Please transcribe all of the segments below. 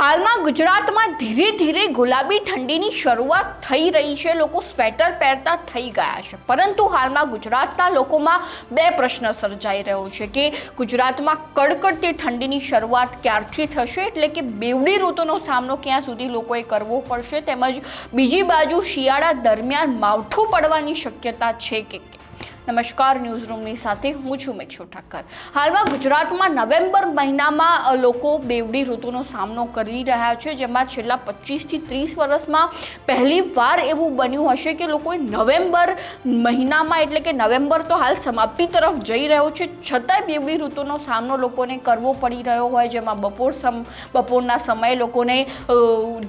હાલમાં ગુજરાતમાં ધીરે ધીરે ગુલાબી ઠંડીની શરૂઆત થઈ રહી છે. લોકો સ્વેટર પહેરતા થઈ ગયા છે. પરંતુ હાલમાં ગુજરાતના લોકોમાં બે પ્રશ્ન સર્જાઈ રહ્યો છે કે ગુજરાતમાં કડકડતી ઠંડીની શરૂઆત ક્યારથી થશે? એટલે કે બેવડી ઋતુનો સામનો ક્યાં સુધી લોકોએ કરવો પડશે? તેમજ બીજી બાજુ શિયાળા દરમિયાન માવઠું પડવાની શક્યતા છે કે? નમસ્કાર ન્યૂઝ રૂમની સાથે હું છું મેક્ષુ ઠાકર. હાલમાં ગુજરાતમાં નવેમ્બર મહિનામાં લોકો બેવડી ઋતુનો સામનો કરી રહ્યા છે, જેમાં છેલ્લા પચીસથી ત્રીસ વર્ષમાં પહેલી વાર એવું બન્યું હશે કે લોકોએ નવેમ્બર મહિનામાં, એટલે કે નવેમ્બર તો હાલ સમાપ્તિ તરફ જઈ રહ્યો છે, છતાંય બેવડી ઋતુનો સામનો લોકોને કરવો પડી રહ્યો હોય, જેમાં બપોર સમ, બપોરના સમયે લોકોને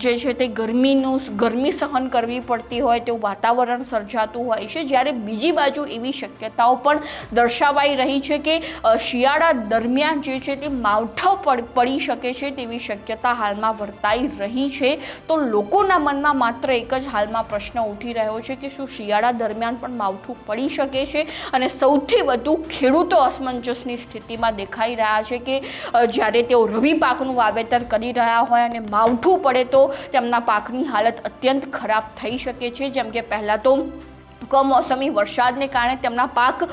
જે છે તે ગરમીનું ગરમી સહન કરવી પડતી હોય, તેવું વાતાવરણ સર્જાતું હોય છે, જ્યારે બીજી બાજુ એવી શક્યતાઓ પણ દર્શાવાઈ રહી છે કે શિયાળા દરમિયાન જે છે તે માવઠા પડ શકે છે તેવી શક્યતા હાલમાં વર્તાઈ રહી છે. તો લોકોના મનમાં માત્ર એક જ હાલમાં પ્રશ્ન ઉઠી રહ્યો છે કે શું શિયાળા દરમિયાન પણ માવઠું પડી શકે છે? અને સૌથી વધુ ખેડૂતો અસમંજસની સ્થિતિમાં દેખાઈ રહ્યા છે કે જ્યારે તેઓ રવિ પાકનું વાવેતર કરી રહ્યા હોય અને માવઠું પડે તો તેમના પાકની હાલત અત્યંત ખરાબ થઈ શકે છે. જેમ કે પહેલાં તો કમોસમી વરસાદને કારણે તેમના પાક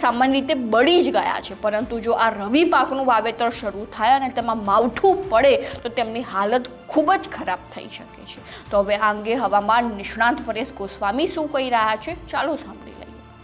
સામાન્ય રીતે બળી જ ગયા છે. પરંતુ જો આ રવિ પાકનું વાવેતર શરૂ થાય અને તેમાં માવઠું પડે, તો તેમની હાલત ખૂબ જ ખરાબ થઈ શકે છે. તો હવે આ અંગે હવામાન નિષ્ણાંત પરેશ ગોસ્વામી શું કહી રહ્યા છે? ચાલો સાંભળી લઈએ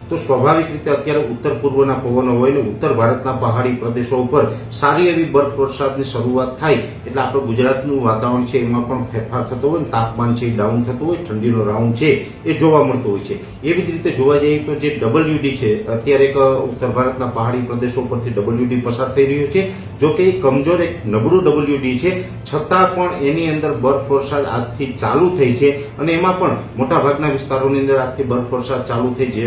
તો સ્વાભાવિક રીતે અત્યારે ઉત્તર પૂર્વના પવનો હોય ને ઉત્તર ભારતના પહાડી પ્રદેશો ઉપર સારી એવી બરફ વરસાદની શરૂઆત થાય એટલે આપણે ગુજરાતનું વાતાવરણ છે એમાં પણ ફેરફાર થતો હોય ને તાપમાન છે ડાઉન થતું હોય, ઠંડીનો રાઉન્ડ છે એ જોવા મળતો હોય છે. એવી જ રીતે જોવા જઈએ તો જે ડબલ્યુડી છે, અત્યારે એક ઉત્તર ભારતના પહાડી પ્રદેશો પરથી ડબલ્યુડી પસાર થઈ રહ્યું છે. જો કે એ કમજોર એક નબળું ડબલ્યુડી છે, છતાં પણ એની અંદર બરફ વરસાદ આજથી ચાલુ થઈ છે અને એમાં પણ મોટાભાગના વિસ્તારોની અંદર આજથી બરફ વરસાદ ચાલુ થઈ જે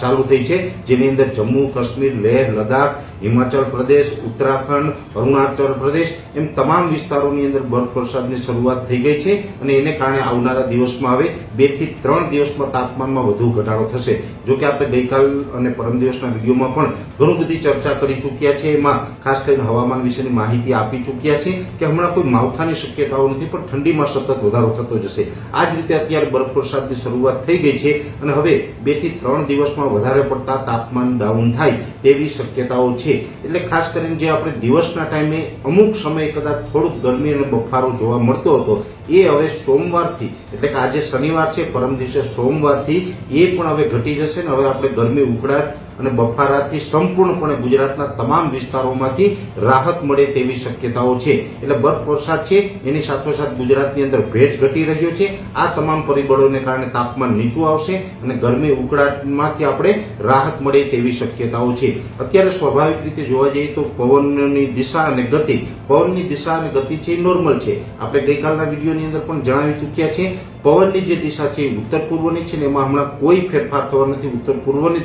ચાલુ થઈ છે, જેની અંદર જમ્મુ, કાશ્મીર, લેહ, લદ્દાખ, હિમાચલ પ્રદેશ, ઉત્તરાખંડ, અરુણાચલ પ્રદેશ એમ તમામ વિસ્તારોની અંદર બરફ વરસાદની શરૂઆત થઈ ગઈ છે અને એને કારણે આવનારા દિવસમાં હવે બેથી ત્રણ દિવસમાં તાપમાનમાં વધુ ઘટાડો થશે. જો કે આપણે ગઈકાલ અને પરમ દિવસના વિડીયોમાં પણ ઘણું બધી ચર્ચા કરી ચૂક્યા છે. એમાં ખાસ કરીને હવામાન વિશેની માહિતી આપી ચૂક્યા છે કે હમણાં કોઈ માવઠાની શક્યતાઓ નથી, પણ ઠંડીમાં સતત વધારો થતો જશે. આ જ રીતે અત્યારે બરફ વરસાદની શરૂઆત થઈ ગઈ છે અને હવે બેથી ત્રણ દિવસમાં વધારે પડતા તાપમાન ડાઉન થાય તેવી શક્યતાઓ છે. એટલે ખાસ કરીને જે આપણે દિવસના ટાઈમે અમુક સમય કદાચ થોડુંક ગરમી અને બફારો જોવા મળતો હતો, એ હવે સોમવારથી, એટલે કે આજે શનિવાર છે, પરમ દિવસે સોમવારથી એ પણ હવે ઘટી જશે ને હવે આપણે ગરમી ઉકળાટ અને બફારાથી સંપૂર્ણપણે ગુજરાતના તમામ વિસ્તારોમાંથી રાહત મળે તેવી શક્યતાઓ છે. એટલે બરફ વરસાદ છે, એની સાથોસાથ ગુજરાતની અંદર ભેજ ઘટી રહ્યો છે. આ તમામ પરિબળોને કારણે તાપમાન નીચું આવશે અને ગરમી ઉકળાટમાંથી આપણે રાહત મળે તેવી શક્યતાઓ છે. અત્યારે સ્વાભાવિક રીતે જોવા જઈએ તો પવનની દિશા અને ગતિ, પવનની દિશા અને ગતિ છે એ નોર્મલ છે. આપણે ગઈકાલના વિડીયોની અંદર પણ જણાવી ચૂક્યા છે પવનની જે દિશા છે એ ઉત્તર પૂર્વની છે ને એમાં હમણાં કોઈ ફેરફાર થવા નથી. ઉત્તર પૂર્વની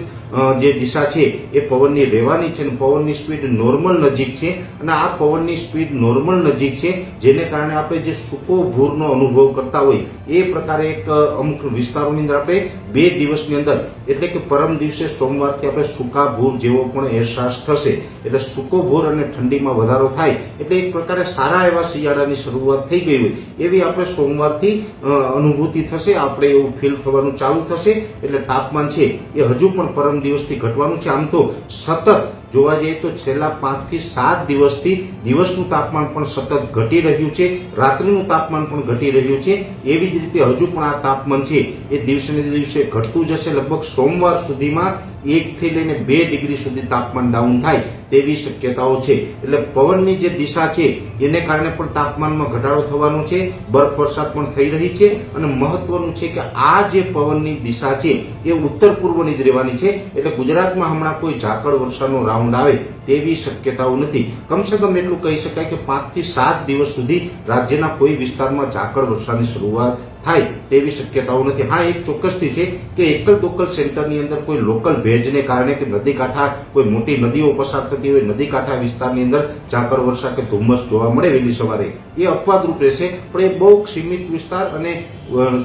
જે દિશા છે એ પવનની રહેવાની છે અને પવનની સ્પીડ નોર્મલ નજીક છે અને આ પવનની સ્પીડ નોર્મલ નજીક છે જેને કારણે આપણે જે સૂકો ભૂરનો અનુભવ કરતા હોય એ પ્રકારે એક અમુક વિસ્તારોની અંદર આપણે બે દિવસની અંદર એટલે કે પરમ દિવસે સોમવારથી આપણે સૂકા ભૂર જેવો પણ અહેસાસ થશે. એટલે સૂકો ભૂર અને ઠંડીમાં વધારો થાય એટલે એક પ્રકારે સારા એવા શિયાળાની શરૂઆત થઈ ગઈ હોય એવી આપણે સોમવારથી અ, અનુભૂતિ થશે, આપણે એવું ફીલ થવાનું ચાલુ થશે, એટલે તાપમાન છે એ હજુ પણ પરમ દિવસથી ઘટવાનું છે. આમ તો સતત જોવા જઈએ તો છેલ્લા પાંચથી સાત દિવસથી દિવસનું તાપમાન પણ સતત ઘટી રહ્યું છે, રાત્રિનું તાપમાન પણ ઘટી રહ્યું છે. એવી જ રીતે હજુ પણ આ તાપમાન છે, એ દિવસે દિવસે ઘટતું જશે. લગભગ સોમવાર સુધીમાં એક થી લઈને બે ડિગ્રી સુધી તાપમાન ડાઉન થાય તેવી શક્યતાઓ છે. એટલે પવનની જે દિશા છે, એને કારણે પણ તાપમાનમાં ઘટાડો થવાનો છે, બરફ વરસાદ પણ થઈ રહી છે અને મહત્વનું છે કે આ જે પવનની દિશા છે, એ ઉત્તર પૂર્વની જ રહેવાની છે. એટલે ગુજરાતમાં હમણાં કોઈ ઝાકળ વર્ષાનો રાઉન્ડ આવે તેવી શક્યતાઓ નથી. કમસે કમ એટલું કહી શકાય કે પાંચથી સાત દિવસ સુધી રાજ્યના કોઈ વિસ્તારમાં ઝાકળ વર્ષાની શરૂઆત થાય તેવી શક્યતાઓ નથી. હા, એક ચોક્કસથી છે કે એકલ દોકલ સેન્ટરની અંદર કોઈ લોકલ ભેજને કારણે કે નદી કાંઠા કોઈ મોટી નદીઓ પસાર થતી હોય નદી કાંઠા વિસ્તારની અંદર ઝાકળ વર્ષા કે ધુમ્મસ જોવા મળે વહેલી સવારે. એ અપવાદરૂપ રહેશે, પણ એ બહુ સીમિત વિસ્તાર અને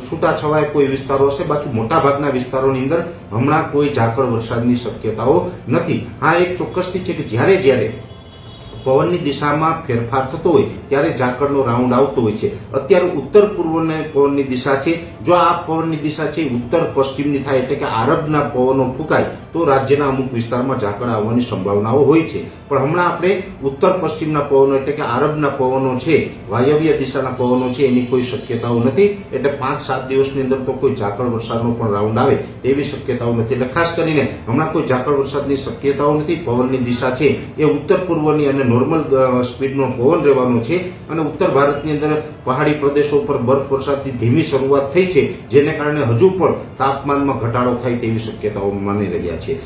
છૂટાછવાયા કોઈ વિસ્તારો હશે. બાકી મોટાભાગના વિસ્તારોની અંદર હમણાં કોઈ ઝાકળ વરસાદની શક્યતાઓ નથી. હા, એક ચોક્કસથી છે કે જ્યારે જ્યારે પવનની દિશામાં ફેરફાર થતો હોય ત્યારે ઝાકળનો રાઉન્ડ આવતો હોય છે. અત્યારે ઉત્તર પૂર્વને પવનની દિશા છે. જો આ પવનની દિશા છે, ઉત્તર પશ્ચિમની થાય એટલે કે આરબના પવનો ફૂંકાય, તો રાજ્યના અમુક વિસ્તારમાં ઝાકળ આવવાની સંભાવનાઓ હોય છે. પણ હમણાં આપણે ઉત્તર પશ્ચિમના પવનો એટલે કે આરબના પવનો છે, વાયવ્ય દિશાના પવનો છે, એની કોઈ શક્યતાઓ નથી. એટલે પાંચ સાત દિવસની અંદર તો કોઈ ઝાકળ વરસાદનો પણ રાઉન્ડ આવે તેવી શક્યતાઓ નથી. એટલે ખાસ કરીને હમણાં કોઈ ઝાકળ વરસાદની શક્યતાઓ નથી, પવનની દિશા છે. એ ઉત્તર પૂર્વની અને નોર્મલ સ્પીડનો પવન રહેવાનો છે અને ઉત્તર ભારતની અંદર પહાડી પ્રદેશો પર બરફ વરસાદની ધીમી શરૂઆત થઈ છે, જેને કારણે હજુ પણ તાપમાનમાં ઘટાડો થાય તેવી શક્યતાઓ માની રહ્યા છે.